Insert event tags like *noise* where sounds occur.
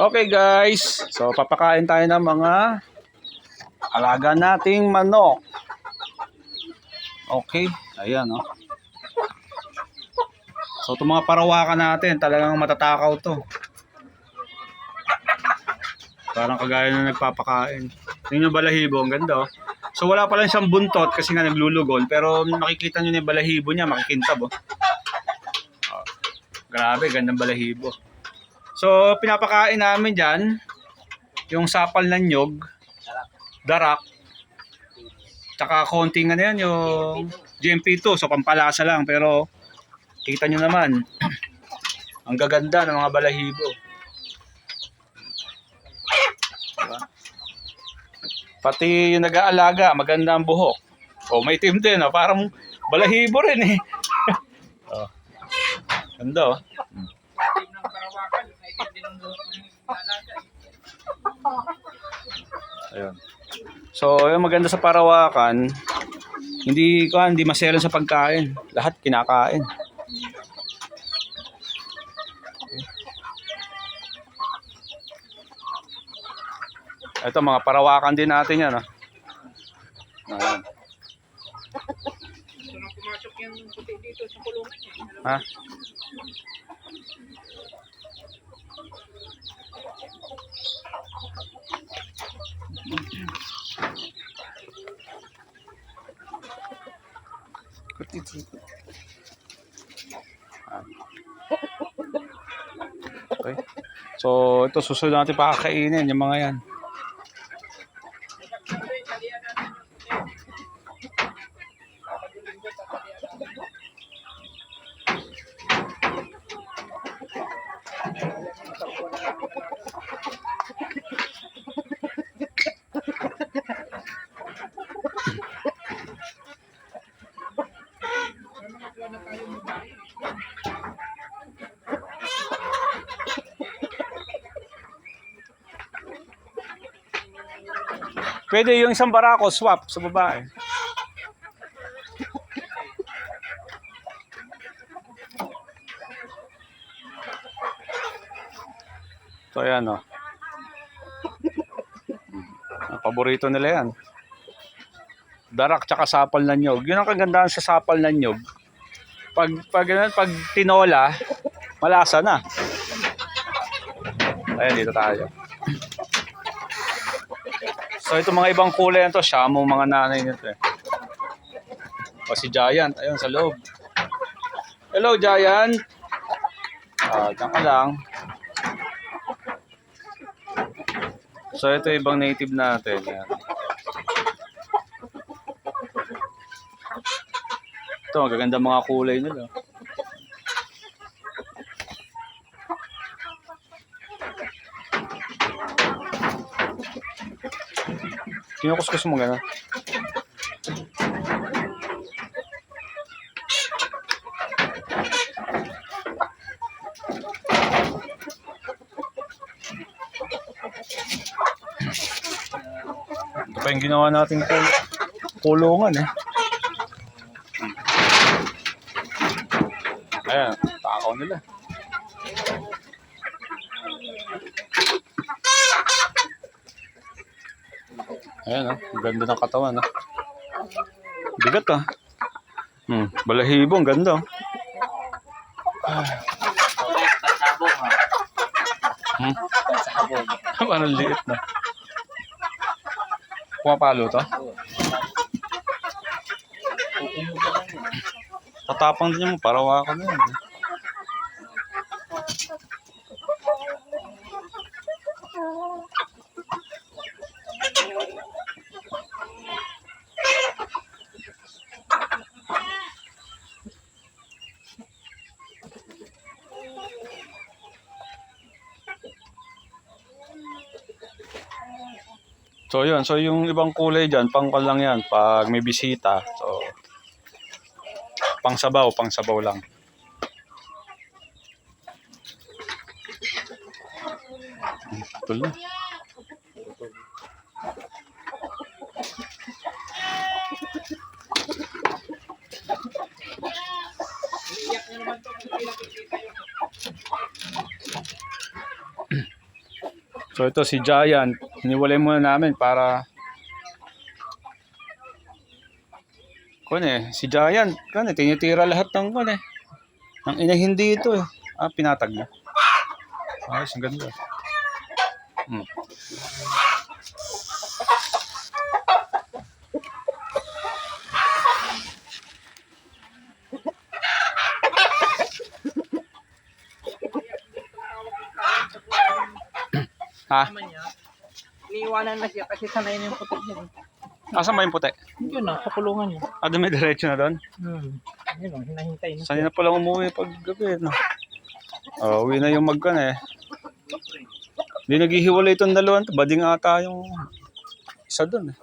Okay guys, so papakain tayo ng mga alaga nating manok. Okay, ayan oh. So itong mga parawakan natin, talagang matatakaw to. Parang kagaya na nagpapakain. Tingnan yung balahibo, ang ganda oh. So wala pa lang siyang buntot kasi nga naglulugon, pero makikita nyo na yung balahibo niya, makikintab oh. Oh, Grabe, gandang balahibo. So, pinapakain namin dyan, yung sapal ng nyog, darak, tsaka konting ano yan, yung GMP2, so pampalasa lang, pero kita nyo naman, *clears throat* ang gaganda ng mga balahibo. Diba? Pati yung nag-aalaga, maganda ang buhok. O, may team din, oh, parang balahibo rin eh. *laughs* oh. Ganda oh. Ayun. So, yung maganda sa Parawakan, hindi ko hindi maselan sa pagkain. Lahat kinakain. Ito mga Parawakan din natin 'yan, ah. Ayan. So, nung pumasok yung puti dito sa kulungan eh. Ha? Okay. So, ito susunod natin pakakainin yung mga yan. Pwede yung isang barako swap sa babae. So ayan o. Ang paborito nila yan. Darak tsaka sapal na nyog. Yun ang kagandahan sa sapal na nyog. Pag, pag, ganun, pag tinola, malasa na. Ayan, dito tayo. So ito mga ibang kulay na to, Shamo mga nanay nito eh. O si Giant, ayun sa loob. Hello Giant! Ah, ka lang. So ito ibang native natin. Yan. Ito, magaganda mga kulay nila. Kinukuskus mo gano'n. Ito pa yung ginawa nating kul- kulungan eh. Ayan, takaw nila. Ayan oh, ganda ng katawan oh. Bigat ah. Hmm, balahibo, ang ganda oh. Ha. Hmm, *laughs* parang liit na. Pumapalo to? Tatapang din yung parawa ka na yun. So yun, so yung ibang kulay dyan, pangkal lang yan pag may bisita. So, pang sabaw, pang sabaw lang. Ito na. So ito si Giant, hiniwalay muna namin para Kun si Giant, kun eh, tinitira lahat ng kun. Ang ina hindi ito eh. Ah, pinatag na. Ayos, ang ganda. Hmm. Ha? Niya. Iniiwanan na siya kasi sanay na yung puti niya. Asan ba yung puti? Yun na, sa kulungan niya. Ah, may diretso na doon? Hmm. Yun o, hinahintay na. Sanay na pala umuwi pag gabi, no? Oh, uwi na yung magkan eh. Hindi naghihiwalay itong dalawan to. Bading ata yung isa doon eh.